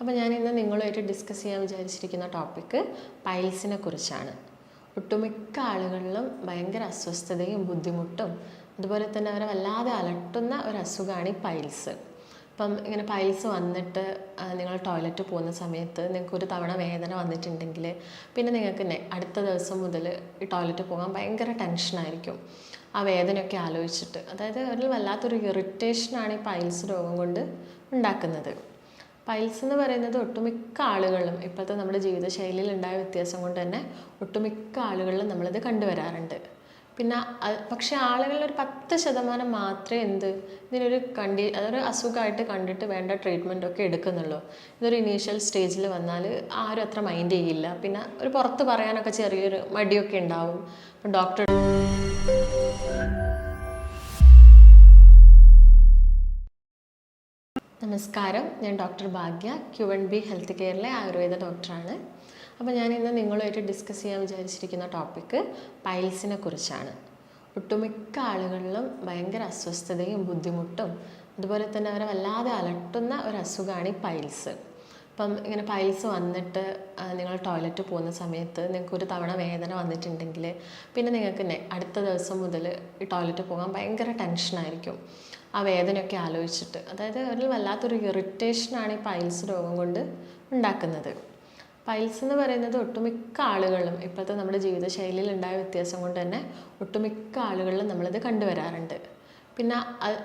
അപ്പോൾ ഞാൻ ഇന്ന് നിങ്ങളുമായിട്ട് ഡിസ്കസ് ചെയ്യാൻ വിചാരിച്ചിരിക്കുന്ന ടോപ്പിക്ക് പൈൽസിനെ കുറിച്ചാണ്. ഒട്ടുമിക്ക ആളുകളിലും ഭയങ്കര അസ്വസ്ഥതയും ബുദ്ധിമുട്ടും അതുപോലെ തന്നെ അവരെ വല്ലാതെ അലട്ടുന്ന ഒരു അസുഖമാണ് ഈ പൈൽസ് ഇപ്പം ഇങ്ങനെ പൈൽസ് വന്നിട്ട് നിങ്ങൾ ടോയ്ലറ്റ് പോകുന്ന സമയത്ത് നിങ്ങൾക്ക് ഒരു തവണ വേദന വന്നിട്ടുണ്ടെങ്കിൽ പിന്നെ നിങ്ങൾക്ക് അടുത്ത ദിവസം മുതൽ ഈ ടോയ്ലറ്റ് പോകാൻ ഭയങ്കര ടെൻഷനായിരിക്കും ആ വേദനയൊക്കെ ആലോചിച്ചിട്ട്. അതായത് ഒരു വല്ലാത്തൊരു ഇറിറ്റേഷനാണ് ഈ പൈൽസ് രോഗം കൊണ്ട് ഉണ്ടാക്കുന്നത്. പൈൽസ് എന്ന് പറയുന്നത് ഒട്ടുമിക്ക ആളുകളിലും ഇപ്പോഴത്തെ നമ്മുടെ ജീവിതശൈലിയിൽ ഉണ്ടായ വ്യത്യാസം കൊണ്ട് തന്നെ ഒട്ടുമിക്ക ആളുകളിലും നമ്മളിത് കണ്ടുവരാറുണ്ട്. പിന്നെ പക്ഷേ ആളുകളിൽ ഒരു പത്ത് ശതമാനം മാത്രമേ എന്ത് ഇതിനൊരു കണ്ടി അതൊരു അസുഖമായിട്ട് കണ്ടിട്ട് വേണ്ട ട്രീറ്റ്മെന്റ് ഒക്കെ എടുക്കുന്നുള്ളൂ. ഇതൊരു ഇനീഷ്യൽ സ്റ്റേജിൽ വന്നാൽ ആരും അത്ര മൈൻഡ് ചെയ്യില്ല. പിന്നെ ഒരു പുറത്ത് പറയാനൊക്കെ ചെറിയൊരു മടിയൊക്കെ ഉണ്ടാവും. ഡോക്ടർ നമസ്കാരം. ഞാൻ doctor Bhagya Q N B health കെയറിലെ Ayurveda ഡോക്ടറാണ്. അപ്പോൾ ഞാൻ ഇന്ന് നിങ്ങളുമായിട്ട് ഡിസ്കസ് ചെയ്യാൻ വിചാരിച്ചിരിക്കുന്ന ടോപ്പിക്ക് പൈൽസിനെ കുറിച്ചാണ്. ഒട്ടുമിക്ക ആളുകളിലും ഭയങ്കര അസ്വസ്ഥതയും ബുദ്ധിമുട്ടും അതുപോലെ തന്നെ അവരെ വല്ലാതെ അലട്ടുന്ന ഒരു അസുഖമാണ് ഈ പൈൽസ്. അപ്പം ഇങ്ങനെ പൈൽസ് വന്നിട്ട് നിങ്ങൾ ടോയ്ലറ്റ് പോകുന്ന സമയത്ത് നിങ്ങൾക്ക് ഒരു തവണ വേദന വന്നിട്ടുണ്ടെങ്കിൽ പിന്നെ നിങ്ങൾക്ക് അടുത്ത ദിവസം മുതൽ ഈ ടോയ്ലറ്റ് പോകാൻ ഭയങ്കര ടെൻഷനായിരിക്കും. ആ വേദനയൊക്കെ ആലോചിച്ചിട്ട്. അതായത് ഒരു വല്ലാത്തൊരു ഇറിറ്റേഷനാണ് ഈ പൈൽസ് രോഗം കൊണ്ട് ഉണ്ടാക്കുന്നത്. പൈൽസ് എന്ന് പറയുന്നത് ഒട്ടുമിക്ക ആളുകളും ഇപ്പോഴത്തെ നമ്മുടെ ജീവിതശൈലിയിൽ ഉണ്ടായ വ്യത്യാസം കൊണ്ട് തന്നെ ഒട്ടുമിക്ക ആളുകളിലും നമ്മളിത് കണ്ടുവരാറുണ്ട്. പിന്നെ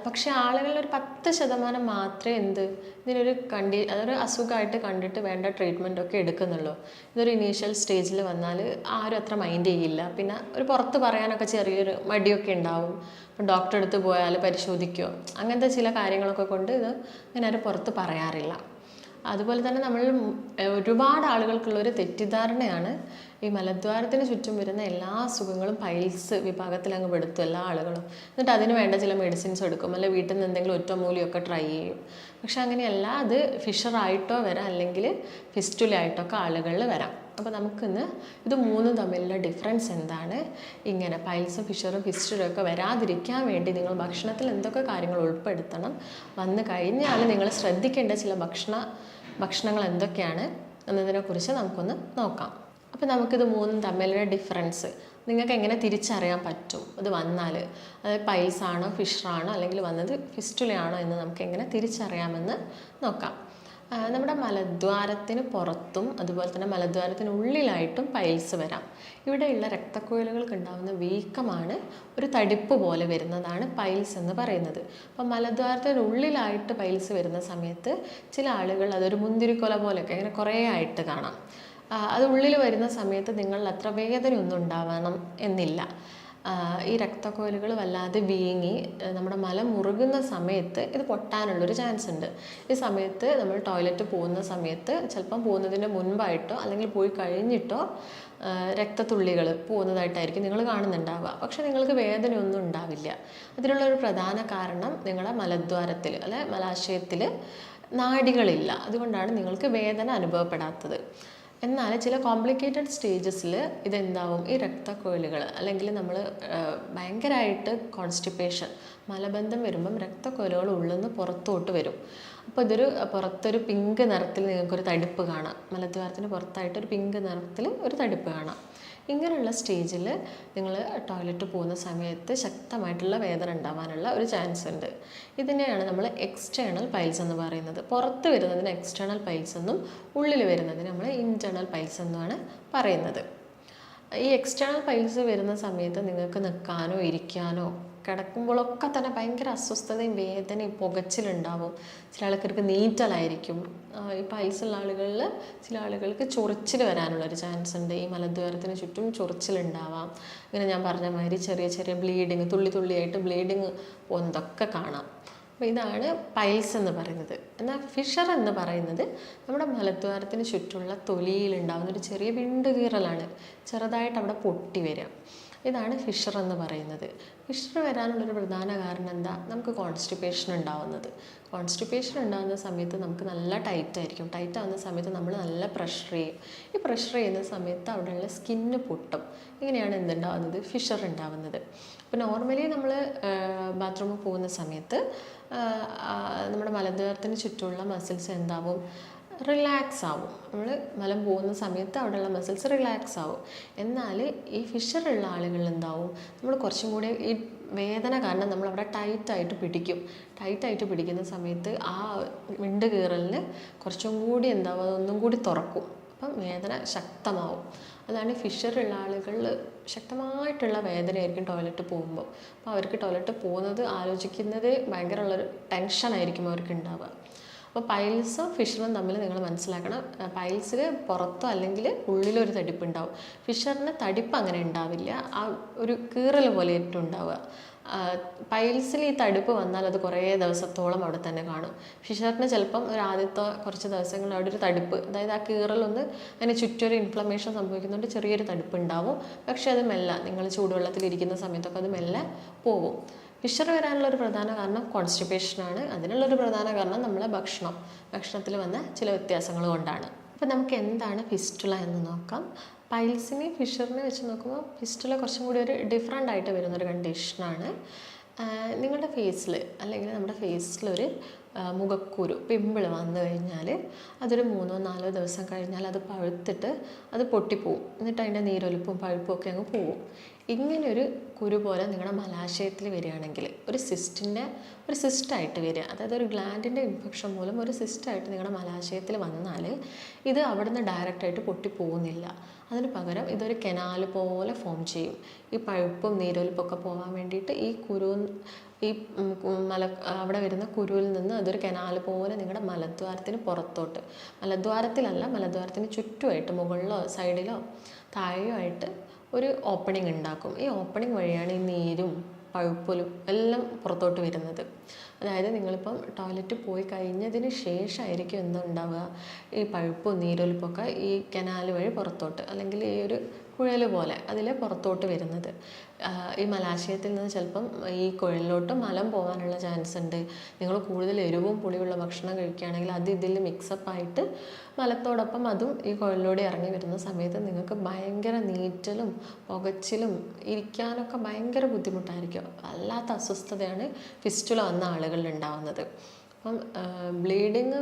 പക്ഷേ ആളുകളിൽ ഒരു പത്ത് ശതമാനം മാത്രമേ എന്ത് ഇതിനൊരു കണ്ടി അതൊരു അസുഖമായിട്ട് കണ്ടിട്ട് വേണ്ട ട്രീറ്റ്മെന്റ് ഒക്കെ എടുക്കുന്നുള്ളൂ. ഇതൊരു ഇനീഷ്യൽ സ്റ്റേജിൽ വന്നാൽ ആരും അത്ര മൈൻഡ് ചെയ്യില്ല. പിന്നെ ഒരു പുറത്ത് പറയാനൊക്കെ ചെറിയൊരു മടിയൊക്കെ ഉണ്ടാവും. ഇപ്പം ഡോക്ടറെ അടുത്ത് പോയാൽ പരിശോധിക്കുമോ അങ്ങനത്തെ ചില കാര്യങ്ങളൊക്കെ കൊണ്ട് ഇത് അങ്ങനെ ആരും പുറത്ത് പറയാറില്ല. അതുപോലെ തന്നെ നമ്മൾ ഒരുപാട് ആളുകൾക്കുള്ള ഒരു തെറ്റിദ്ധാരണയാണ് ഈ മലദ്വാരത്തിന് ചുറ്റും വരുന്ന എല്ലാ അസുഖങ്ങളും പൈൽസ് വിഭാഗത്തിൽ അങ്ങ് പെടുത്തും എല്ലാ ആളുകളും. എന്നിട്ട് അതിന് വേണ്ട ചില മെഡിസിൻസ് എടുക്കും. അല്ലെങ്കിൽ വീട്ടിൽ നിന്ന് എന്തെങ്കിലും ഒറ്റമൂലിയൊക്കെ ട്രൈ ചെയ്യും. പക്ഷെ അങ്ങനെയല്ല അത് ഫിഷറായിട്ടോ വരാം അല്ലെങ്കിൽ ഫിസ്റ്റുലായിട്ടൊക്കെ ആളുകളിൽ വരാം. അപ്പോൾ നമുക്കിന്ന് ഇത് മൂന്നും തമ്മിലുള്ള ഡിഫറൻസ് എന്താണ്? ഇങ്ങനെ പൈൽസും ഫിഷറും ഫിസ്റ്ററും ഒക്കെ വരാതിരിക്കാൻ വേണ്ടി നിങ്ങൾ ഭക്ഷണത്തിൽ എന്തൊക്കെ കാര്യങ്ങൾ ഉൾപ്പെടുത്തണം? വന്നു കഴിഞ്ഞാൽ നിങ്ങൾ ശ്രദ്ധിക്കേണ്ട ചില ഭക്ഷണ ഭക്ഷണങ്ങൾ എന്തൊക്കെയാണ് എന്നതിനെക്കുറിച്ച് നമുക്കൊന്ന് നോക്കാം. അപ്പോൾ നമുക്കിത് മൂന്നും തമ്മിലുള്ള ഡിഫറൻസ് നിങ്ങൾക്ക് എങ്ങനെ തിരിച്ചറിയാൻ പറ്റും? ഇത് വന്നാൽ അതായത് പൈൽസ് ആണോ ഫിഷറാണോ അല്ലെങ്കിൽ വന്നത് ഫിസ്റ്റുലയാണോ എന്ന് നമുക്ക് എങ്ങനെ തിരിച്ചറിയാമെന്ന് നോക്കാം. നമ്മുടെ മലദ്വാരത്തിന് പുറത്തും അതുപോലെ തന്നെ മലദ്വാരത്തിന് ഉള്ളിലായിട്ടും പൈൽസ് വരാം. ഇവിടെയുള്ള രക്തക്കുഴലുകൾക്ക് ഉണ്ടാകുന്ന വീക്കമാണ് ഒരു തടിപ്പ് പോലെ വരുന്നതാണ് പൈൽസ് എന്ന് പറയുന്നത്. അപ്പോൾ മലദ്വാരത്തിന് ഉള്ളിലായിട്ട് പൈൽസ് വരുന്ന സമയത്ത് ചില ആളുകൾ അതൊരു മുന്തിരിക്കൊല പോലെയൊക്കെ അങ്ങനെ കുറേ ആയിട്ട് കാണാം. അത് ഉള്ളിൽ വരുന്ന സമയത്ത് നിങ്ങളിൽ അത്ര വേദനയൊന്നും ഉണ്ടാവണം എന്നില്ല. ഈ രക്തക്കോലുകൾ വല്ലാതെ വീങ്ങി നമ്മുടെ മലം മുറുകുന്ന സമയത്ത് ഇത് പൊട്ടാനുള്ളൊരു ചാൻസ് ഉണ്ട്. ഈ സമയത്ത് നമ്മൾ ടോയ്ലറ്റ് പോകുന്ന സമയത്ത് ചിലപ്പം പോകുന്നതിന് മുൻപായിട്ടോ അല്ലെങ്കിൽ പോയി കഴിഞ്ഞിട്ടോ രക്തത്തുള്ളികൾ പോകുന്നതായിട്ടായിരിക്കും നിങ്ങൾ കാണുന്നുണ്ടാവുക. പക്ഷേ നിങ്ങൾക്ക് വേദനയൊന്നും ഉണ്ടാവില്ല. അതിനുള്ള ഒരു പ്രധാന കാരണം നിങ്ങളുടെ മലദ്വാരത്തിൽ അല്ലെ മലാശയത്തിൽ നാടികളില്ല. അതുകൊണ്ടാണ് നിങ്ങൾക്ക് വേദന അനുഭവപ്പെടാത്തത്. എന്നാൽ ചില കോംപ്ലിക്കേറ്റഡ് സ്റ്റേജസിൽ ഇതെന്താവും? ഈ രക്തക്കൊഴലുകൾ അല്ലെങ്കിൽ നമ്മൾ ഭയങ്കരമായിട്ട് കോൺസ്റ്റിപ്പേഷൻ മലബന്ധം വരുമ്പം രക്തക്കൊഴലുകൾ ഉള്ളിൽ നിന്ന് പുറത്തോട്ട് വരും. അപ്പോൾ ഇതൊരു പുറത്തൊരു പിങ്ക് നിറത്തിൽ നിങ്ങൾക്കൊരു തടിപ്പ് കാണാം. മലദ്വാരത്തിന് പുറത്തായിട്ട് ഒരു പിങ്ക് നിറത്തിൽ ഒരു തടിപ്പ് കാണാം. ഇങ്ങനെയുള്ള സ്റ്റേജിൽ നിങ്ങൾ ടോയ്ലറ്റ് പോകുന്ന സമയത്ത് ശക്തമായിട്ടുള്ള വേദന ഉണ്ടാവാനുള്ള ഒരു ചാൻസ് ഉണ്ട്. ഇതിനെയാണ് നമ്മൾ എക്സ്റ്റേണൽ പൈൽസ് എന്ന് പറയുന്നത്. പുറത്ത് വരുന്നതിന് എക്സ്റ്റേണൽ പൈൽസ് എന്നും ഉള്ളിൽ വരുന്നതിന് നമ്മൾ ഇന്റേർണൽ പൈൽസ് എന്നുമാണ് പറയുന്നത്. ഈ എക്സ്റ്റേണൽ പൈൽസ് വരുന്ന സമയത്ത് നിങ്ങൾക്ക് നിൽക്കാനോ ഇരിക്കാനോ കിടക്കുമ്പോഴൊക്കെ തന്നെ ഭയങ്കര അസ്വസ്ഥതയും വേദനയും പുകച്ചിലുണ്ടാവും. ചില ആൾക്കാർക്ക് നീറ്റലായിരിക്കും. ഈ പൈൽസുള്ള ആളുകളിൽ ചില ആളുകൾക്ക് ചൊറിച്ചിൽ വരാനുള്ളൊരു ചാൻസ് ഉണ്ട്. ഈ മലദ്വാരത്തിന് ചുറ്റും ചൊറിച്ചിലുണ്ടാവാം. ഇങ്ങനെ ഞാൻ പറഞ്ഞ മാതിരി ചെറിയ ചെറിയ ബ്ലീഡിങ് തുള്ളി തുള്ളിയായിട്ട് ബ്ലീഡിങ് പോകുന്നതൊക്കെ കാണാം. അപ്പോൾ ഇതാണ് പൈൽസ് എന്ന് പറയുന്നത്. എന്നാൽ ഫിഷർ എന്ന് പറയുന്നത് നമ്മുടെ മലദ്വാരത്തിന് ചുറ്റുമുള്ള തൊലിയിൽ ഉണ്ടാകുന്ന ഒരു ചെറിയ വിണ്ടുകീറലാണ് ചെറുതായിട്ട് അവിടെ പൊട്ടി വരിക ഇതാണ് ഫിഷർ എന്ന് പറയുന്നത്. ഫിഷർ വരാനുള്ളൊരു പ്രധാന കാരണം എന്താ? നമുക്ക് കോൺസ്റ്റിപ്പേഷൻ ഉണ്ടാവുന്നത്. കോൺസ്റ്റിപ്പേഷൻ ഉണ്ടാകുന്ന സമയത്ത് നമുക്ക് നല്ല ടൈറ്റ് ആയിരിക്കും. ടൈറ്റ് ആവുന്ന സമയത്ത് നമ്മൾ നല്ല പ്രഷർ ചെയ്യും. ഈ പ്രഷർ ചെയ്യുന്ന സമയത്ത് അവിടെയുള്ള സ്കിന്ന് പൊട്ടും. ഇങ്ങനെയാണ് എന്തുണ്ടാവുന്നത്? ഫിഷർ ഉണ്ടാവുന്നത്. അപ്പോൾ നോർമലി നമ്മൾ ബാത്റൂമിൽ പോകുന്ന സമയത്ത് നമ്മുടെ മലദ്വാരത്തിന് ചുറ്റുമുള്ള മസിൽസ് എന്താവും? റിലാക്സ് ആവും നമ്മൾ മലം പോകുന്ന സമയത്ത് അവിടെയുള്ള മസിൽസ് റിലാക്സ് ആവും എന്നാൽ ഈ ഫിഷറുള്ള ആളുകളിൽ എന്താവും നമ്മൾ കുറച്ചും കൂടി ഈ വേദന കാരണം നമ്മൾ അവിടെ ടൈറ്റായിട്ട് പിടിക്കും. ടൈറ്റായിട്ട് പിടിക്കുന്ന സമയത്ത് ആ മിണ്ട് കീറലിന് കുറച്ചും കൂടി എന്താവും? അതൊന്നും കൂടി തുറക്കും. അപ്പം വേദന ശക്തമാവും. അതാണ് ഫിഷറുള്ള ആളുകളിൽ ശക്തമായിട്ടുള്ള വേദനയായിരിക്കും ടോയ്ലറ്റ് പോകുമ്പോൾ അപ്പോൾ അവർക്ക് ടോയ്ലറ്റ് പോകുന്നത് ആലോചിക്കുന്നത് ഭയങ്കരമുള്ളൊരു ടെൻഷനായിരിക്കും അവർക്ക് ഉണ്ടാവുക അപ്പോൾ പൈൽസും ഫിഷറും തമ്മിൽ നിങ്ങൾ മനസ്സിലാക്കണം. പൈൽസിൽ പുറത്തോ അല്ലെങ്കിൽ ഉള്ളിലൊരു തടിപ്പ് ഉണ്ടാവും ഫിഷറിന് തടിപ്പ് അങ്ങനെ ഉണ്ടാവില്ല. ആ ഒരു കീറൽ പോലെ ഏറ്റവും ഉണ്ടാവുക പൈൽസിൽ ഈ തടുപ്പ് വന്നാൽ അത് കുറേ ദിവസത്തോളം അവിടെ തന്നെ കാണും. ഫിഷറിന് ചിലപ്പം ഒരു ആദ്യത്തെ കുറച്ച് ദിവസങ്ങൾ അവിടെ ഒരു തടുപ്പ് അതായത് ആ കീറലൊന്ന് അതിന് ചുറ്റൊരു ഇൻഫ്ലമേഷൻ സംഭവിക്കുന്നുണ്ട് ചെറിയൊരു തടുപ്പ് ഉണ്ടാവും പക്ഷേ അത് മെല്ലെ നിങ്ങൾ ചൂടുവെള്ളത്തിൽ ഇരിക്കുന്ന സമയത്തൊക്കെ അത് മെല്ലെ പോവും. ഫിഷർ വരാനുള്ള ഒരു പ്രധാന കാരണം കോൺസ്റ്റിപ്പേഷനാണ്. അതിനുള്ളൊരു പ്രധാന കാരണം നമ്മളെ ഭക്ഷണം. ഭക്ഷണത്തിൽ വന്ന ചില വ്യത്യാസങ്ങൾ കൊണ്ടാണ്. അപ്പോൾ നമുക്ക് എന്താണ് ഫിസ്റ്റുല എന്ന് നോക്കാം. പൈൽസിനെ ഫിഷറിനെ വെച്ച് നോക്കുമ്പോൾ ഫിസ്റ്റുല കുറച്ചും കൂടി ഒരു ഡിഫറെന്റ് ആയിട്ട് വരുന്നൊരു കണ്ടീഷനാണ് നിങ്ങളുടെ ഫേസിൽ അല്ലെങ്കിൽ നമ്മുടെ ഫേസിലൊരു മുഖക്കുരു പിമ്പിൾ വന്നു കഴിഞ്ഞാൽ അതൊരു മൂന്നോ നാലോ ദിവസം കഴിഞ്ഞാൽ അത് പഴുത്തിട്ട് അത് പൊട്ടിപ്പോവും. എന്നിട്ട് അതിന്റെ നീരൊലിപ്പും പഴുപ്പും ഒക്കെ അങ്ങ് പോവും. ഇങ്ങനെ ഒരു കുരു പോലെ നിങ്ങളുടെ മലാശയത്തിൽ വരികയാണെങ്കിൽ ഒരു സിസ്റ്റിന്റെ ഒരു സിസ്റ്റായിട്ട് വരിക. അതായത് ഒരു ഗ്ലാൻഡിന്റെ ഇൻഫെക്ഷൻ മൂലം ഒരു സിസ്റ്റായിട്ട് നിങ്ങളുടെ മലാശയത്തിൽ വന്നാൽ ഇത് അവിടുന്ന് ഡയറക്റ്റായിട്ട് പൊട്ടിപ്പോകുന്നില്ല അതിന് പകരം ഇതൊരു കെനാൽ പോലെ ഫോം ചെയ്യും. ഈ പഴുപ്പും നീരൊലിപ്പൊക്കെ പോകാൻ വേണ്ടിയിട്ട് ഈ കുരു ഈ മല അവിടെ വരുന്ന കുരുവിൽ നിന്ന് അതൊരു കനാൽ പോലെ നിങ്ങളുടെ മലദ്വാരത്തിന് പുറത്തോട്ട് മലദ്വാരത്തിലല്ല മലദ്വാരത്തിന് ചുറ്റുമായിട്ട് മുകളിലോ സൈഡിലോ താഴെയോ ആയിട്ട് ഒരു ഓപ്പണിംഗ് ഉണ്ടാക്കും. ഈ ഓപ്പണിംഗ് വഴിയാണ് ഈ നീരും പഴുപ്പലും എല്ലാം പുറത്തോട്ട് വരുന്നത്. അതായത് നിങ്ങളിപ്പം ടോയ്ലറ്റ് പോയി കഴിഞ്ഞതിന് ശേഷമായിരിക്കും എന്താ ഉണ്ടാവുക ഈ പഴുപ്പും നീരൊലിപ്പൊക്കെ ഈ കനാല് വഴി പുറത്തോട്ട്. അല്ലെങ്കിൽ ഈ ഒരു കുഴൽ പോലെ അതിൽ പുറത്തോട്ട് വരുന്നത്. ഈ മലാശയത്തിൽ നിന്ന് ചിലപ്പം ഈ കുഴലിലോട്ട് മലം പോകാനുള്ള ചാൻസ് ഉണ്ട്. നിങ്ങൾ കൂടുതൽ എരിവും പുളിയുള്ള ഭക്ഷണം കഴിക്കുകയാണെങ്കിൽ അത് ഇതിൽ മിക്സപ്പ് ആയിട്ട് മലത്തോടൊപ്പം അതും ഈ കുഴലിലൂടെ ഇറങ്ങി വരുന്ന സമയത്ത് നിങ്ങൾക്ക് ഭയങ്കര നീറ്റലും പുകച്ചിലും ഇരിക്കാനൊക്കെ ഭയങ്കര ബുദ്ധിമുട്ടായിരിക്കും. വല്ലാത്ത അസ്വസ്ഥതയാണ് ഫിസ്റ്റുല വന്ന ആളുകളിൽ ഉണ്ടാവുന്നത്. അപ്പം ബ്ലീഡിങ്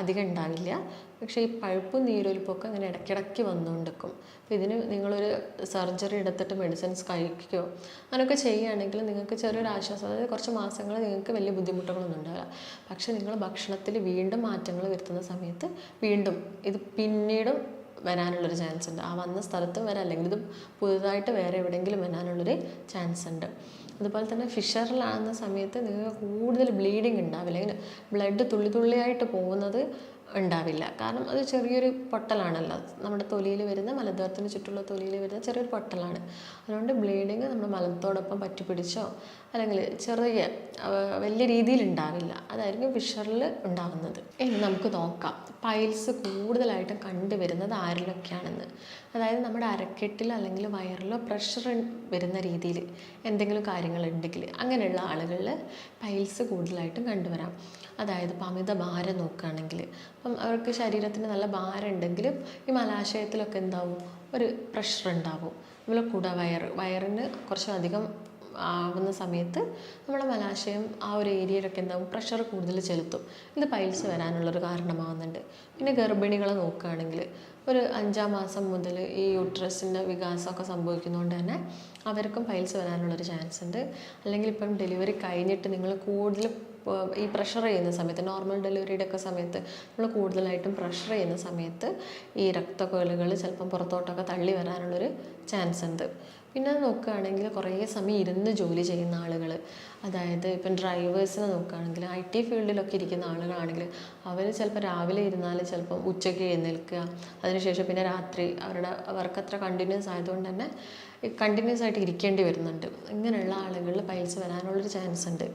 അധികം ഉണ്ടാവില്ല. പക്ഷേ ഈ പഴുപ്പും നീരൊലിപ്പൊക്കെ അങ്ങനെ ഇടയ്ക്കിടയ്ക്ക് വന്നുകൊണ്ടിരിക്കും. അപ്പോൾ ഇതിന് നിങ്ങളൊരു സർജറി എടുത്തിട്ട് മെഡിസിൻസ് കഴിക്കുകയോ അങ്ങനെയൊക്കെ ചെയ്യുകയാണെങ്കിൽ നിങ്ങൾക്ക് ചെറിയൊരു ആശ്വാസം അതായത് കുറച്ച് മാസങ്ങൾ നിങ്ങൾക്ക് വലിയ ബുദ്ധിമുട്ടുകളൊന്നും ഉണ്ടാവില്ല. പക്ഷേ നിങ്ങൾ ഭക്ഷണത്തിൽ വീണ്ടും മാറ്റങ്ങൾ വരുത്തുന്ന സമയത്ത് വീണ്ടും ഇത് പിന്നീടും വരാനുള്ളൊരു ചാൻസ് ഉണ്ട്. ആ വന്ന സ്ഥലത്തും വരാം. അല്ലെങ്കിൽ ഇത് പുതുതായിട്ട് വേറെ എവിടെയെങ്കിലും വരാനുള്ളൊരു ചാൻസ് ഉണ്ട്. അതുപോലെ തന്നെ ഫിഷറിലാകുന്ന സമയത്ത് നിങ്ങൾക്ക് കൂടുതൽ ബ്ലീഡിങ് ഉണ്ടാവില്ല. ഇങ്ങനെ ബ്ലഡ് തുള്ളി തുള്ളിയായിട്ട് പോകുന്നത് ഉണ്ടാവില്ല. കാരണം അത് ചെറിയൊരു പൊട്ടലാണല്ലോ. നമ്മുടെ തൊലിയിൽ വരുന്ന മലദ്വാരത്തിന് ചുറ്റുമുള്ള തൊലിയിൽ വരുന്ന ചെറിയൊരു പൊട്ടലാണ്. അതുകൊണ്ട് ബ്ലീഡിങ് നമ്മുടെ മലത്തോടൊപ്പം പറ്റി പിടിച്ചോ അല്ലെങ്കിൽ ചെറിയ വലിയ രീതിയിൽ ഉണ്ടാവില്ല. അതായിരിക്കും ഫിഷറിൽ ഉണ്ടാവുന്നത്. ഇനി നമുക്ക് നോക്കാം. പൈൽസ് കൂടുതലായിട്ടും കണ്ടുവരുന്നത് ആരിലൊക്കെയാണെന്ന്. അതായത് നമ്മുടെ അരക്കെട്ടിൽ അല്ലെങ്കിൽ വയറിലോ പ്രഷർ വരുന്ന രീതിയിൽ എന്തെങ്കിലും കാര്യങ്ങളുണ്ടെങ്കിൽ അങ്ങനെയുള്ള ആളുകളിൽ പൈൽസ് കൂടുതലായിട്ടും കണ്ടുവരാം. അതായത് ഇപ്പം അമിത ഭാരം നോക്കുകയാണെങ്കിൽ അപ്പം അവർക്ക് ശരീരത്തിന് നല്ല ഭാരം ഉണ്ടെങ്കിലും ഈ മലാശയത്തിലൊക്കെ എന്താവും? ഒരു പ്രഷർ ഉണ്ടാവും. അതുപോലെ കുട വയറ് വയറിന് കുറച്ചധികം ആവുന്ന സമയത്ത് നമ്മുടെ മലാശയം ആ ഒരു ഏരിയയിലൊക്കെ എന്താവും പ്രഷർ കൂടുതൽ ചെലുത്തും. ഇത് പൈൽസ് വരാനുള്ളൊരു കാരണമാകുന്നുണ്ട് പിന്നെ ഗർഭിണികളെ നോക്കുകയാണെങ്കിൽ ഒരു അഞ്ചാം മാസം മുതൽ ഈ യൂട്രസിന്റെ വികാസമൊക്കെ സംഭവിക്കുന്നതുകൊണ്ട് തന്നെ അവർക്കും പൈൽസ് വരാനുള്ളൊരു ചാൻസ് ഉണ്ട് അല്ലെങ്കിൽ ഇപ്പം ഡെലിവറി കഴിഞ്ഞിട്ട് നിങ്ങൾ കൂടുതൽ ഈ പ്രഷർ ചെയ്യുന്ന സമയത്ത് നോർമൽ ഡെലിവറിയുടെ ഒക്കെ സമയത്ത് നമ്മൾ കൂടുതലായിട്ടും പ്രഷർ ചെയ്യുന്ന സമയത്ത് ഈ രക്തക്കൊലുകൾ ചിലപ്പം പുറത്തോട്ടൊക്കെ തള്ളി വരാനുള്ളൊരു ചാൻസ് ഉണ്ട് പിന്നെ നോക്കുകയാണെങ്കിൽ കുറേ സമയം ഇരുന്ന് ജോലി ചെയ്യുന്ന ആളുകൾ അതായത് ഇപ്പം ഡ്രൈവേഴ്സിനെ നോക്കുകയാണെങ്കിൽ ഐ ടി ഫീൽഡിലൊക്കെ ഇരിക്കുന്ന ആളുകളാണെങ്കിൽ അവർ ചിലപ്പോൾ രാവിലെ ഇരുന്നാൽ ചിലപ്പം ഉച്ചയ്ക്ക് എഴുന്നേൽക്കുക അതിനുശേഷം പിന്നെ രാത്രി അവരുടെ വർക്ക് അത്ര കണ്ടിന്യൂസ് ആയതുകൊണ്ട് തന്നെ കണ്ടിന്യൂസ് ആയിട്ട് ഇരിക്കേണ്ടി വരുന്നുണ്ട്. ഇങ്ങനെയുള്ള ആളുകളിൽ പൈൽസ് വരാനുള്ളൊരു ചാൻസ് ഉണ്ട്.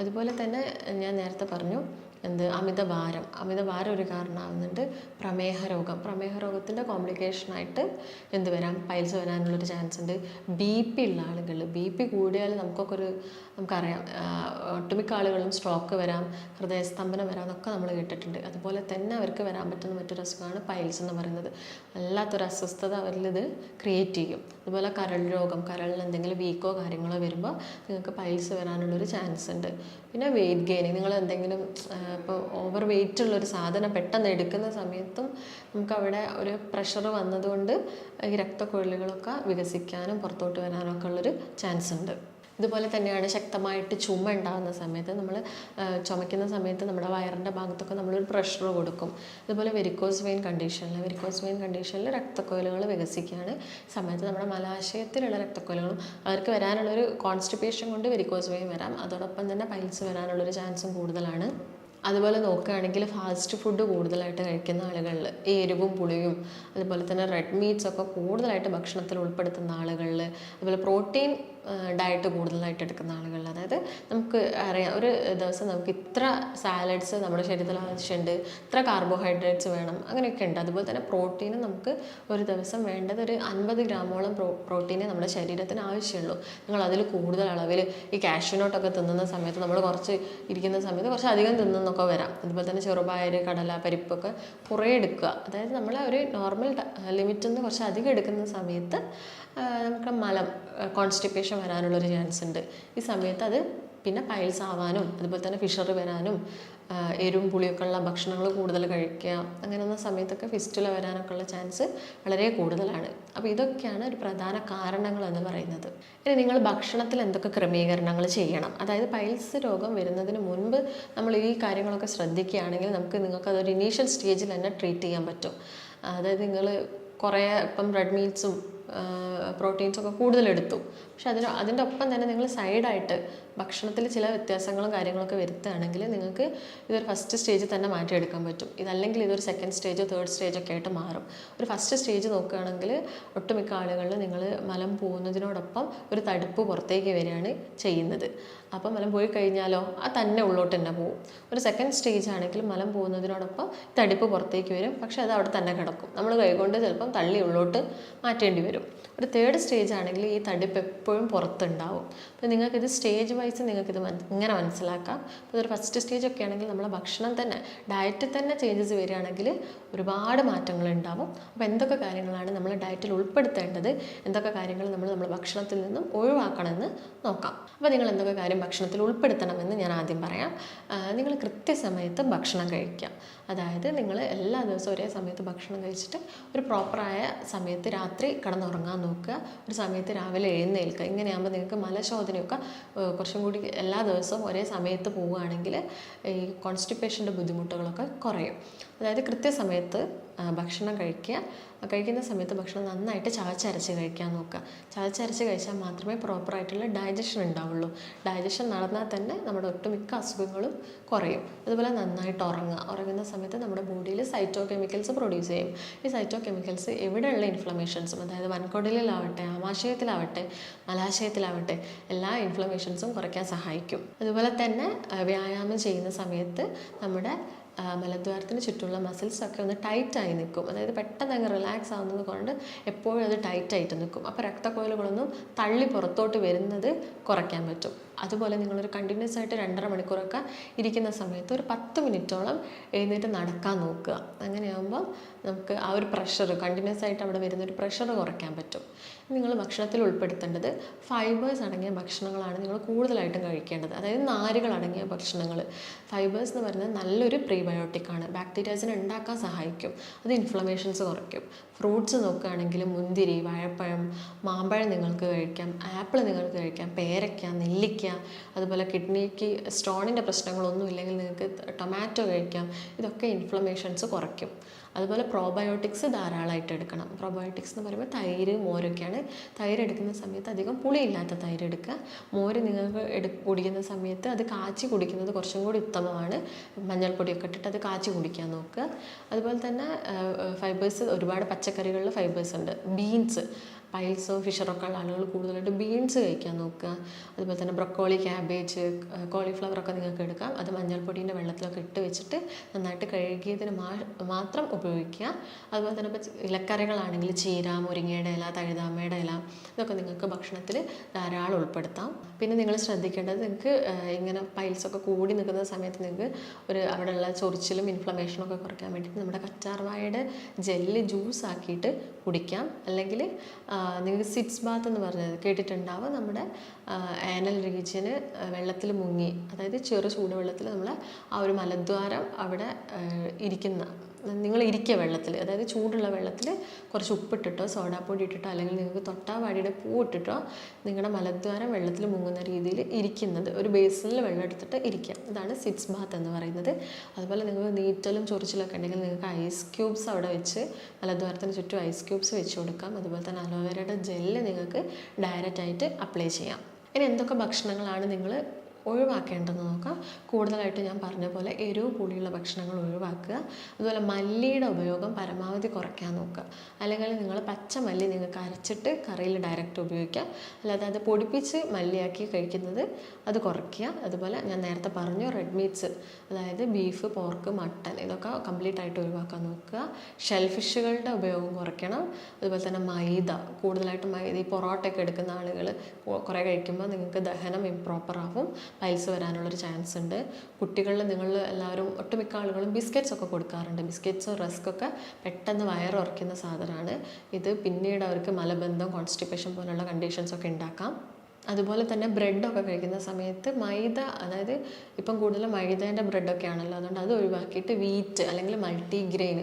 അതുപോലെ തന്നെ ഞാൻ നേരത്തെ പറഞ്ഞു എന്ത്? അമിതഭാരം. അമിതഭാരം ഒരു കാരണമാകുന്നുണ്ട് പ്രമേഹ രോഗം പ്രമേഹ രോഗത്തിന്റെ കോംപ്ലിക്കേഷനായിട്ട് എന്ത് വരാം? പൈൽസ് വരാനുള്ളൊരു ചാൻസ് ഉണ്ട് ബി പി ഉള്ള ആളുകൾ ബി പി കൂടിയാൽ നമുക്കൊക്കെ ഒരു നമുക്കറിയാം ഒട്ടുമിക്ക ആളുകളും സ്ട്രോക്ക് വരാം ഹൃദയസ്തംഭനം വരാം എന്നൊക്കെ നമ്മൾ കേട്ടിട്ടുണ്ട്. അതുപോലെ തന്നെ അവർക്ക് വരാൻ പറ്റുന്ന മറ്റൊരു അസുഖമാണ് പൈൽസ് എന്ന് പറയുന്നത്. വല്ലാത്തൊരു അസ്വസ്ഥത അവരിൽ ഇത് ക്രിയേറ്റ് ചെയ്യും. അതുപോലെ കരൾ രോഗം കരളിൽ എന്തെങ്കിലും വീക്കോ കാര്യങ്ങളോ വരുമ്പോൾ നിങ്ങൾക്ക് പൈൽസ് വരാനുള്ളൊരു ചാൻസ് ഉണ്ട് പിന്നെ വെയിറ്റ് ഗെയിനിങ്. നിങ്ങൾ എന്തെങ്കിലും ഇപ്പോൾ ഓവർ വെയിറ്റ് ഉള്ളൊരു സാധനം പെട്ടെന്ന് എടുക്കുന്ന സമയത്തും നമുക്കവിടെ ഒരു പ്രഷർ വന്നതുകൊണ്ട് ഈ രക്തക്കൊഴലുകളൊക്കെ വികസിക്കാനും പുറത്തോട്ട് വരാനും ഒക്കെ ഉള്ളൊരു ചാൻസ് ഉണ്ട്. ഇതുപോലെ തന്നെയാണ് ശക്തമായിട്ട് ചുമ ഉണ്ടാകുന്ന സമയത്ത് നമ്മൾ ചുമയ്ക്കുന്ന സമയത്ത് നമ്മുടെ വയറിന്റെ ഭാഗത്തൊക്കെ നമ്മളൊരു പ്രഷർ കൊടുക്കും. ഇതുപോലെ വെരിക്കോസ് വെയിൻ കണ്ടീഷനിൽ വെരിക്കോസ് വെയിൻ കണ്ടീഷനിൽ രക്തക്കൊയലുകൾ വികസിക്കുകയാണ് സമയത്ത് നമ്മുടെ മലാശയത്തിലുള്ള രക്തക്കൊയലുകളും അവർക്ക് വരാനുള്ളൊരു കോൺസ്റ്റിപ്പേഷൻ കൊണ്ട് വെരിക്കോസ് വെയിൻ വരാം. അതോടൊപ്പം തന്നെ പൈൽസ് വരാനുള്ളൊരു ചാൻസും കൂടുതലാണ്. അതുപോലെ നോക്കുകയാണെങ്കിൽ ഫാസ്റ്റ് ഫുഡ് കൂടുതലായിട്ട് കഴിക്കുന്ന ആളുകളിൽ ഈ എരിവും പുളിയും അതുപോലെ തന്നെ റെഡ് മീറ്റ്സ് ഒക്കെ കൂടുതലായിട്ട് ഭക്ഷണത്തിൽ ഉൾപ്പെടുത്തുന്ന ആളുകളിൽ അതുപോലെ പ്രോട്ടീൻ ഡയറ്റ് കൂടുതലായിട്ട് എടുക്കുന്ന ആളുകൾ. അതായത് നമുക്ക് അറിയാം ഒരു ദിവസം നമുക്ക് ഇത്ര സാലഡ്സ് നമ്മുടെ ശരീരത്തിൽ ആവശ്യമുണ്ട് ഇത്ര കാർബോഹൈഡ്രേറ്റ്സ് വേണം അങ്ങനെയൊക്കെ ഉണ്ട്. അതുപോലെ തന്നെ പ്രോട്ടീനും നമുക്ക് ഒരു ദിവസം വേണ്ടത് ഒരു അൻപത് ഗ്രാമോളം പ്രോ പ്രോട്ടീനെ നമ്മുടെ ശരീരത്തിന് ആവശ്യമുള്ളൂ. നിങ്ങൾ അതിൽ കൂടുതൽ അളവിൽ ഈ കാഷ്യൂനോട്ടൊക്കെ തിന്നുന്ന സമയത്ത് നമ്മൾ കുറച്ച് ഇരിക്കുന്ന സമയത്ത് കുറച്ച് അധികം തിന്നുന്നൊക്കെ വരാം. അതുപോലെ തന്നെ ചെറുപയർ കടല പരിപ്പൊക്കെ കുറേ എടുക്കുക. അതായത് നമ്മൾ ഒരു നോർമൽ ലിമിറ്റിൽ നിന്ന് കുറച്ച് അധികം എടുക്കുന്ന സമയത്ത് നമുക്ക് മലം കോൺസ്റ്റിപ്പേഷൻ വരാനുള്ളൊരു ചാൻസ് ഉണ്ട്. ഈ സമയത്ത് അത് പിന്നെ പൈൽസ് ആവാനും അതുപോലെ തന്നെ ഫിഷർ വരാനും എരും പുളിയൊക്കെ ഉള്ള ഭക്ഷണങ്ങൾ കൂടുതൽ കഴിക്കുക അങ്ങനെയുള്ള സമയത്തൊക്കെ ഫിസ്റ്റുല വരാനൊക്കെ ഉള്ള ചാൻസ് വളരെ കൂടുതലാണ്. അപ്പോൾ ഇതൊക്കെയാണ് ഒരു പ്രധാന കാരണങ്ങൾ എന്ന് പറയുന്നത്. ഇനി നിങ്ങൾ ഭക്ഷണത്തിൽ എന്തൊക്കെ ക്രമീകരണങ്ങൾ ചെയ്യണം? അതായത് പൈൽസ് രോഗം വരുന്നതിന് മുൻപ് നമ്മൾ ഈ കാര്യങ്ങളൊക്കെ ശ്രദ്ധിക്കുകയാണെങ്കിൽ നമുക്ക് നിങ്ങൾക്ക് അതൊരു ഇനീഷ്യൽ സ്റ്റേജിൽ തന്നെ ട്രീറ്റ് ചെയ്യാൻ പറ്റും. അതായത് നിങ്ങൾ കുറേ ഇപ്പം റെഡ് മീറ്റ്സും പ്രോട്ടീൻസും ഒക്കെ കൂടുതൽ എടുത്തു പക്ഷെ അതിന് അതിന്റെ ഒപ്പം തന്നെ നിങ്ങൾ സൈഡായിട്ട് ഭക്ഷണത്തിൽ ചില വ്യത്യാസങ്ങളും കാര്യങ്ങളൊക്കെ വരുത്തുകയാണെങ്കിൽ നിങ്ങൾക്ക് ഇതൊരു ഫസ്റ്റ് സ്റ്റേജിൽ തന്നെ മാറ്റിയെടുക്കാൻ പറ്റും. ഇതല്ലെങ്കിൽ ഇതൊരു സെക്കൻഡ് സ്റ്റേജോ തേർഡ് സ്റ്റേജോ ഒക്കെ ആയിട്ട് മാറും. ഒരു ഫസ്റ്റ് സ്റ്റേജ് നോക്കുകയാണെങ്കിൽ ഒട്ടുമിക്ക ആളുകളിൽ നിങ്ങൾ മലം പോകുന്നതിനോടൊപ്പം ഒരു തടുപ്പ് പുറത്തേക്ക് വരികയാണ് ചെയ്യുന്നത്. അപ്പോൾ മലം പോയി കഴിഞ്ഞാലോ? ആ തന്നെ ഉള്ളോട്ട് തന്നെ പോകും ഒരു സെക്കൻഡ് സ്റ്റേജ് ആണെങ്കിൽ മലം പോകുന്നതിനോടൊപ്പം തടിപ്പ് പുറത്തേക്ക് വരും. പക്ഷെ അത് അവിടെ തന്നെ കിടക്കും. നമ്മൾ കൈകൊണ്ട് ചിലപ്പം തള്ളി ഉള്ളോട്ട് മാറ്റേണ്ടി വരും. ഒരു തേർഡ് സ്റ്റേജ് ആണെങ്കിൽ ഈ തടിപ്പ് എപ്പോഴും പുറത്തുണ്ടാവും. അപ്പോൾ നിങ്ങൾക്കിത് സ്റ്റേജ് വൈസ് നിങ്ങൾക്കിത് ഇങ്ങനെ മനസ്സിലാക്കാം. അപ്പോൾ ഒരു ഫസ്റ്റ് സ്റ്റേജ് ഒക്കെ ആണെങ്കിൽ നമ്മളെ ഭക്ഷണം തന്നെ ഡയറ്റിൽ തന്നെ ചേഞ്ചസ് വരികയാണെങ്കിൽ ഒരുപാട് മാറ്റങ്ങൾ ഉണ്ടാവും. അപ്പോൾ എന്തൊക്കെ കാര്യങ്ങളാണ് നമ്മൾ ഡയറ്റിൽ ഉൾപ്പെടുത്തേണ്ടത്? എന്തൊക്കെ കാര്യങ്ങൾ നമ്മൾ നമ്മുടെ ഭക്ഷണത്തിൽ നിന്നും ഒഴിവാക്കണമെന്ന് നോക്കാം. അപ്പോൾ നിങ്ങൾ എന്തൊക്കെ കാര്യം ഭക്ഷണത്തിൽ ഉൾപ്പെടുത്തണമെന്ന് ഞാൻ ആദ്യം പറയാം. നിങ്ങൾ കൃത്യസമയത്ത് ഭക്ഷണം കഴിക്കുക അതായത് നിങ്ങൾ എല്ലാ ദിവസവും ഒരേ സമയത്ത് ഭക്ഷണം കഴിച്ചിട്ട് ഒരു പ്രോപ്പറായ സമയത്ത് രാത്രി കിടന്നുറങ്ങാൻ നോക്കുക. ഒരു സമയത്ത് രാവിലെ എഴുന്നേൽക്കുക. ഇങ്ങനെയാകുമ്പോൾ നിങ്ങൾക്ക് മലശോധനയൊക്കെ കുറച്ചും കൂടി എല്ലാ ദിവസവും ഒരേ സമയത്ത് പോവുകയാണെങ്കിൽ ഈ കോൺസ്റ്റിപ്പേഷന്റെ ബുദ്ധിമുട്ടുകളൊക്കെ കുറയും. അതായത് കൃത്യസമയത്ത് ഭക്ഷണം കഴിക്കുക. കഴിക്കുന്ന സമയത്ത് ഭക്ഷണം നന്നായിട്ട് ചവച്ചരച്ച് കഴിക്കാൻ നോക്കുക. ചവച്ചരച്ച് കഴിച്ചാൽ മാത്രമേ പ്രോപ്പറായിട്ടുള്ള ഡൈജഷൻ ഉണ്ടാവുള്ളൂ. ഡൈജഷൻ നടന്നാൽ തന്നെ നമ്മുടെ ഒട്ടുമിക്ക അസുഖങ്ങളും കുറയും. അതുപോലെ നന്നായിട്ട് ഉറങ്ങുക. ഉറങ്ങുന്ന സമയത്ത് നമ്മുടെ ബോഡിയിൽ സൈറ്റോ കെമിക്കൽസ് പ്രൊഡ്യൂസ് ചെയ്യും. ഈ സൈറ്റോ കെമിക്കൽസ് എവിടെയുള്ള ഇൻഫ്ലമേഷൻസും അതായത് വൻകുടലിലാവട്ടെ ആമാശയത്തിലാവട്ടെ മലാശയത്തിലാവട്ടെ എല്ലാ ഇൻഫ്ലമേഷൻസും കുറയ്ക്കാൻ സഹായിക്കും. അതുപോലെ തന്നെ വ്യായാമം ചെയ്യുന്ന സമയത്ത് നമ്മുടെ മലദ്വാരത്തിന് ചുറ്റുമുള്ള മസിൽസ് ഒക്കെ ഒന്ന് ടൈറ്റായി നിൽക്കും. അതായത് പെട്ടെന്ന് അങ്ങ് റിലാക്സ് ആവുന്നത് കൊണ്ട് എപ്പോഴും അത് ടൈറ്റായിട്ട് നിൽക്കും. അപ്പോൾ രക്തക്കോയിലുകളൊന്നും തള്ളി പുറത്തോട്ട് വരുന്നത് കുറയ്ക്കാൻ പറ്റും. അതുപോലെ നിങ്ങളൊരു കണ്ടിന്യൂസ് ആയിട്ട് രണ്ടര മണിക്കൂറൊക്കെ ഇരിക്കുന്ന സമയത്ത് ഒരു പത്ത് മിനിറ്റോളം എഴുന്നേറ്റ് നടക്കാൻ നോക്കുക. അങ്ങനെയാകുമ്പോൾ നമുക്ക് ആ ഒരു പ്രഷർ കണ്ടിന്യൂസ് ആയിട്ട് അവിടെ വരുന്ന ഒരു പ്രഷർ കുറയ്ക്കാൻ പറ്റും. നിങ്ങൾ ഭക്ഷണത്തിൽ ഉൾപ്പെടുത്തേണ്ടത് ഫൈബേഴ്സ് അടങ്ങിയ ഭക്ഷണങ്ങളാണ് നിങ്ങൾ കൂടുതലായിട്ടും കഴിക്കേണ്ടത്. അതായത് നാരുകൾ അടങ്ങിയ ഭക്ഷണങ്ങൾ. ഫൈബേഴ്സ് എന്ന് പറയുന്നത് നല്ലൊരു പ്രീബയോട്ടിക്കാണ് ബാക്ടീരിയാസിനെ ഉണ്ടാക്കാൻ സഹായിക്കും. അത് ഇൻഫ്ലമേഷൻസ് കുറയ്ക്കും. ഫ്രൂട്ട്സ് നോക്കുകയാണെങ്കിൽ മുന്തിരി വാഴപ്പഴം മാമ്പഴം നിങ്ങൾക്ക് കഴിക്കാം. ആപ്പിൾ നിങ്ങൾക്ക് കഴിക്കാം. പേരയ്ക്ക നെല്ലിക്ക അതുപോലെ കിഡ്നിക്ക് സ്റ്റോണിന്റെ പ്രശ്നങ്ങളൊന്നും ഇല്ലെങ്കിൽ നിങ്ങൾക്ക് ടൊമാറ്റോ കഴിക്കാം. ഇതൊക്കെ ഇൻഫ്ലമേഷൻസ് കുറയ്ക്കും. അതുപോലെ പ്രോബയോട്ടിക്സ് ധാരാളമായിട്ട് എടുക്കണം. പ്രോബയോട്ടിക്സ് എന്ന് പറയുമ്പോൾ തൈര് മോരൊക്കെയാണ്. തൈര് എടുക്കുന്ന സമയത്ത് അധികം പുളിയില്ലാത്ത തൈര് എടുക്കുക. മോര് നിങ്ങൾക്ക് എടു കുടിക്കുന്ന സമയത്ത് അത് കാച്ചി കുടിക്കുന്നത് കുറച്ചും കൂടി ഉത്തമമാണ്. മഞ്ഞൾപ്പൊടിയൊക്കെ ഇട്ടിട്ട് അത് കാച്ചി കുടിക്കാൻ നോക്കുക. അതുപോലെ തന്നെ ഫൈബേഴ്സ് ഒരുപാട് പച്ചക്കറികളിൽ ഫൈബേഴ്സ് ഉണ്ട്. ബീൻസ് പൈൽസോ ഫിഷറൊക്കെ ഉള്ള ആളുകൾ കൂടുതലായിട്ട് ബീൻസ് കഴിക്കാൻ നോക്കുക. അതുപോലെ തന്നെ ബ്രൊക്കോളി ക്യാബേജ് കോളിഫ്ലവറൊക്കെ നിങ്ങൾക്ക് എടുക്കാം. അത് മഞ്ഞൾപ്പൊടീന്റെ വെള്ളത്തിലൊക്കെ ഇട്ട് വെച്ചിട്ട് നന്നായിട്ട് കഴുകിയതിന് മാത്രം ഉപയോഗിക്കുക. അതുപോലെ തന്നെ ഇപ്പോൾ ഇലക്കറികളാണെങ്കിൽ ചീര മുരിങ്ങയുടെ ഇല തഴുതാമയുടെ ഇല ഇതൊക്കെ നിങ്ങൾക്ക് ഭക്ഷണത്തിൽ ധാരാളം ഉൾപ്പെടുത്താം. പിന്നെ നിങ്ങൾ ശ്രദ്ധിക്കേണ്ടത് നിങ്ങൾക്ക് ഇങ്ങനെ പൈൽസൊക്കെ കൂടി നിൽക്കുന്ന സമയത്ത് നിങ്ങൾക്ക് ഒരു അവിടെയുള്ള ചൊറിച്ചിലും ഇൻഫ്ലമേഷനും ഒക്കെ കുറയ്ക്കാൻ വേണ്ടിയിട്ട് നമ്മുടെ കറ്റാർവാഴയുടെ ജെല്ല് ജ്യൂസ് ആക്കിയിട്ട് കുടിക്കാം. അല്ലെങ്കിൽ നിങ്ങൾക്ക് സിറ്റ്സ് ബാത്ത് എന്ന് പറഞ്ഞത് കേട്ടിട്ടുണ്ടാവും. നമ്മുടെ ആനൽ റീജിയന് വെള്ളത്തിൽ മുങ്ങി അതായത് ചെറു ചൂടുവെള്ളത്തിൽ നമ്മൾ ആ ഒരു മലദ്വാരം അവിടെ ഇരിക്കുന്ന നിങ്ങൾ ഇരിക്കുക വെള്ളത്തിൽ. അതായത് ചൂടുള്ള വെള്ളത്തിൽ കുറച്ച് ഉപ്പിട്ടിട്ടോ സോഡാപ്പൊടി ഇട്ടിട്ടോ അല്ലെങ്കിൽ നിങ്ങൾക്ക് തൊട്ടാവാടിയുടെ പൂ ഇട്ടിട്ടോ നിങ്ങളുടെ മലദ്വാരം വെള്ളത്തിൽ മുങ്ങുന്ന രീതിയിൽ ഇരിക്കുന്നത്. ഒരു ബേസിനിൽ വെള്ളം എടുത്തിട്ട് ഇരിക്കുക. ഇതാണ് സിറ്റ്സ് ബാത്ത് എന്ന് പറയുന്നത്. അതുപോലെ നിങ്ങൾ നീറ്റലും ചൊറിച്ചിലൊക്കെ ഉണ്ടെങ്കിൽ നിങ്ങൾക്ക് ഐസ് ക്യൂബ്സ് അവിടെ വെച്ച് മലദ്വാരത്തിന് ചുറ്റും ഐസ് ക്യൂബ്സ് വെച്ച് കൊടുക്കാം. അതുപോലെ തന്നെ അലോവേരയുടെ ജെല്ല് നിങ്ങൾക്ക് ഡയറക്റ്റായിട്ട് അപ്ലൈ ചെയ്യാം. ഇനി എന്തൊക്കെ ഭക്ഷണങ്ങളാണ് നിങ്ങൾ ഒഴിവാക്കേണ്ടതെന്ന് നോക്കാം. കൂടുതലായിട്ട് ഞാൻ പറഞ്ഞ പോലെ എരിവ് കൂടിയുള്ള ഭക്ഷണങ്ങൾ ഒഴിവാക്കുക. അതുപോലെ മല്ലിയുടെ ഉപയോഗം പരമാവധി കുറയ്ക്കാൻ നോക്കുക. അല്ലെങ്കിൽ നിങ്ങൾ പച്ച മല്ലി നിങ്ങൾക്ക് അരച്ചിട്ട് കറിയിൽ ഡയറക്റ്റ് ഉപയോഗിക്കാം അല്ലാതെ അത് പൊടിപ്പിച്ച് മല്ലിയാക്കി കഴിക്കുന്നത് അത് കുറയ്ക്കുക. അതുപോലെ ഞാൻ നേരത്തെ പറഞ്ഞു റെഡ് മീറ്റ്സ് അതായത് ബീഫ് പോർക്ക് മട്ടൻ ഇതൊക്കെ കംപ്ലീറ്റ് ആയിട്ട് ഒഴിവാക്കാൻ നോക്കുക. ഷെൽഫിഷുകളുടെ ഉപയോഗം കുറയ്ക്കണം. അതുപോലെ തന്നെ മൈദ കൂടുതലായിട്ട് മൈദ ഈ പൊറോട്ടയൊക്കെ എടുക്കുന്ന ആളുകൾ കുറേ കഴിക്കുമ്പോൾ നിങ്ങൾക്ക് ദഹനം ഇംപ്രോപ്പർ ആവും. പൈൽസ് വരാനുള്ളൊരു ചാൻസ് ഉണ്ട് കുട്ടികളിൽ നിങ്ങൾ എല്ലാവരും ഒട്ടുമിക്ക ആളുകളും ബിസ്ക്കറ്റ്സ് ഒക്കെ കൊടുക്കാറുണ്ട്. ബിസ്ക്കറ്റ്സ് റസ്ക് ഒക്കെ പെട്ടെന്ന് വയറുറയ്ക്കുന്ന സാധനമാണ്. ഇത് പിന്നീട് അവർക്ക് മലബന്ധം കോൺസ്റ്റിപ്പേഷൻ പോലുള്ള കണ്ടീഷൻസ് ഒക്കെ ഉണ്ടാക്കാം. അതുപോലെ തന്നെ ബ്രെഡൊക്കെ കഴിക്കുന്ന സമയത്ത് മൈദ അതായത് ഇപ്പം കൂടുതലും മൈദേന്റെ ബ്രെഡൊക്കെ ആണല്ലോ അതുകൊണ്ട് അത് ഒഴിവാക്കിയിട്ട് വീറ്റ് അല്ലെങ്കിൽ മൾട്ടി മൾട്ടിഗ്രെയിൻ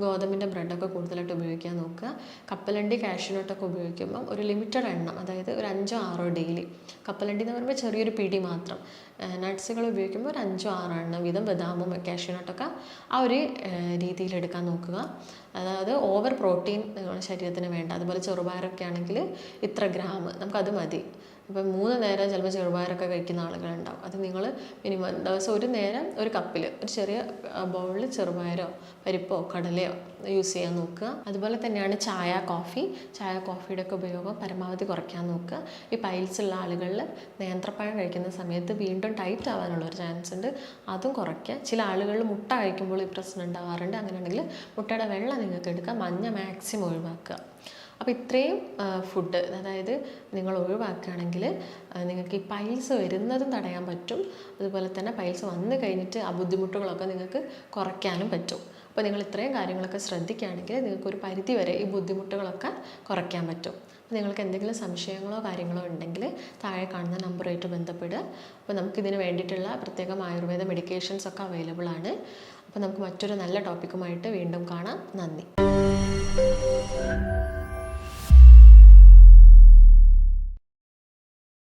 ഗോതമ്പിന്റെ ബ്രെഡൊക്കെ കൂടുതലായിട്ട് ഉപയോഗിക്കാൻ നോക്കുക. കപ്പലണ്ടി കാഷ്യൂനട്ടൊക്കെ ഉപയോഗിക്കുമ്പം ഒരു ലിമിറ്റഡ് എണ്ണം അതായത് ഒരു അഞ്ചോ ആറോ ഡെയിലി കപ്പലണ്ടി എന്ന് പറയുമ്പോൾ ചെറിയൊരു പിടി മാത്രം. നട്ട്സുകൾ ഉപയോഗിക്കുമ്പോൾ ഒരു അഞ്ചോ ആറോ എണ്ണം വീതം ബദാമും കാഷ്യൂനട്ടൊക്കെ ആ ഒരു രീതിയിൽ എടുക്കാൻ നോക്കുക. അതായത് ഓവർ പ്രോട്ടീൻ നിങ്ങളുടെ ശരീരത്തിന് വേണ്ട. അതുപോലെ ചെറുപയറൊക്കെ ആണെങ്കിൽ ഇത്ര ഗ്രാം. നമുക്കത് മതി. ഇപ്പം മൂന്ന് നേരം ചിലപ്പോൾ ചെറുപയറൊക്കെ കഴിക്കുന്ന ആളുകളുണ്ടാവും. അത് നിങ്ങൾ മിനിമം ദിവസം ഒരു നേരം ഒരു കപ്പിൽ. ഒരു ചെറിയ ബൗളിൽ ചെറുപയറോ പരിപ്പോ കടലയോ യൂസ് ചെയ്യാൻ നോക്കുക. അതുപോലെ തന്നെയാണ് ചായ കോഫി ചായ കോഫിയുടെ ഒക്കെ ഉപയോഗം പരമാവധി കുറയ്ക്കാൻ നോക്കുക. ഈ പൈൽസ് ഉള്ള ആളുകളിൽ നേന്ത്രപ്പഴം കഴിക്കുന്ന സമയത്ത് വീണ്ടും ടൈറ്റ് ആവാനുള്ള ഒരു ചാൻസ് ഉണ്ട്. അതും കുറയ്ക്കുക. ചില ആളുകളിൽ മുട്ട കഴിക്കുമ്പോൾ ഈ പ്രശ്നം ഉണ്ടാവാറുണ്ട്. അങ്ങനെയാണെങ്കിൽ മുട്ടയുടെ വെള്ളം നിങ്ങൾക്ക് എടുക്കുക. മഞ്ഞ മാക്സിമം ഒഴിവാക്കുക. അപ്പോൾ ഇത്രയും ഫുഡ് അതായത് നിങ്ങൾ ഒഴിവാക്കുകയാണെങ്കിൽ നിങ്ങൾക്ക് ഈ പൈൽസ് വരുന്നതും തടയാൻ പറ്റും. അതുപോലെ തന്നെ പൈൽസ് വന്നു കഴിഞ്ഞിട്ട് ആ ബുദ്ധിമുട്ടുകളൊക്കെ നിങ്ങൾക്ക് കുറയ്ക്കാനും പറ്റും. അപ്പോൾ നിങ്ങൾ ഇത്രയും കാര്യങ്ങളൊക്കെ ശ്രദ്ധിക്കുകയാണെങ്കിൽ നിങ്ങൾക്ക് ഒരു പരിധി വരെ ഈ ബുദ്ധിമുട്ടുകളൊക്കെ കുറയ്ക്കാൻ പറ്റും. അപ്പോൾ നിങ്ങൾക്ക് എന്തെങ്കിലും സംശയങ്ങളോ കാര്യങ്ങളോ ഉണ്ടെങ്കിൽ താഴെ കാണുന്ന നമ്പറുമായിട്ട് ബന്ധപ്പെടുക. അപ്പോൾ നമുക്കിതിന് വേണ്ടിയിട്ടുള്ള പ്രത്യേകം ആയുർവേദ മെഡിക്കേഷൻസ് ഒക്കെ അവൈലബിൾ ആണ്. അപ്പോൾ നമുക്ക് മറ്റൊരു നല്ല ടോപ്പിക്കുമായിട്ട് വീണ്ടും കാണാം. നന്ദി.